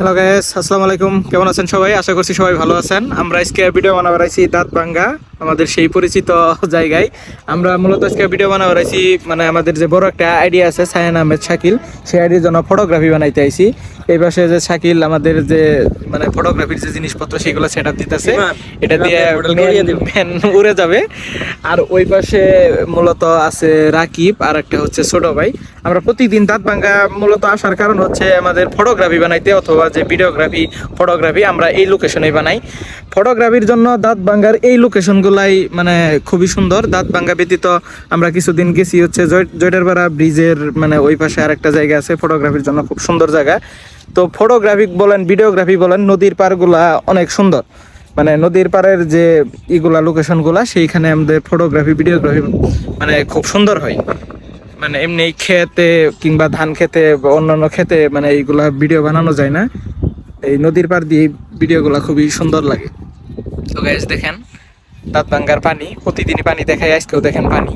Hello guys আসসালামু আলাইকুম কেমন আছেন সবাই? আশা করছি সবাই ভালো আছেন। আমরা আজকে ভিডিও বানাবার আইছি দাঁত ভাঙ্গা আমাদের সেই পরিচিত জায়গায়। আমরা মূলত আজকে ভিডিও বানাবার আইছি মানে আমাদের যে বড় একটা আইডিয়া আছে, সায়ান আহমেদ শাকিল। সেই আইডিয়ার জন্য ফটোগ্রাফি বানাইতে আইছি। এই পাশে যে শাকিল আমাদের যে মানে ফটোগ্রাফির যে জিনিসপত্র সেগুলো সেট আপ দিতেছে এটা দিয়ে ম্যান উড়ে যাবে। আর ওই পাশে মূলত আছে রাকিব আর একটা হচ্ছে ছোট ভাই। আমরা প্রতিদিন দাঁত ভাঙ্গা মূলত আসার কারণ হচ্ছে আমাদের ফটোগ্রাফি বানাইতে অথবা যে ভিডিওগ্রাফি ফটোগ্রাফি আমরা এই লোকেশনে বানাই। ফটোগ্রাফির জন্য দাঁত ভাঙ্গার এই লোকেশনগুলাই মানে খুবই সুন্দর। দাঁত ভাঙ্গা ব্যতীত আমরা কিছুদিন গেছি হচ্ছে জয়- জয়টারপাড়া ব্রিজের মানে ওই পাশে আর একটা জায়গা আছে। ফটোগ্রাফির জন্য খুব সুন্দর জায়গা। তো ফটোগ্রাফি বলেন ভিডিওগ্রাফি বলেন, নদীর পারগুলা অনেক সুন্দর। মানে নদীর পাড়ের যে ইগুলা লোকেশনগুলা সেইখানে আমাদের ফটোগ্রাফি ভিডিওগ্রাফি মানে খুব সুন্দর হয়। মানে এমনি খেতে কিংবা ধান খেতে বা অন্যান্য খেতে মানে এইগুলা ভিডিও বানানো যায় না। এই নদীর পাড় দিয়ে ভিডিওগুলা খুবই সুন্দর লাগে। তো গাইজ দেখেন দাঁত ভাঙ্গার পানি, প্রতিদিনই পানি দেখায়, আজকেও দেখেন পানি।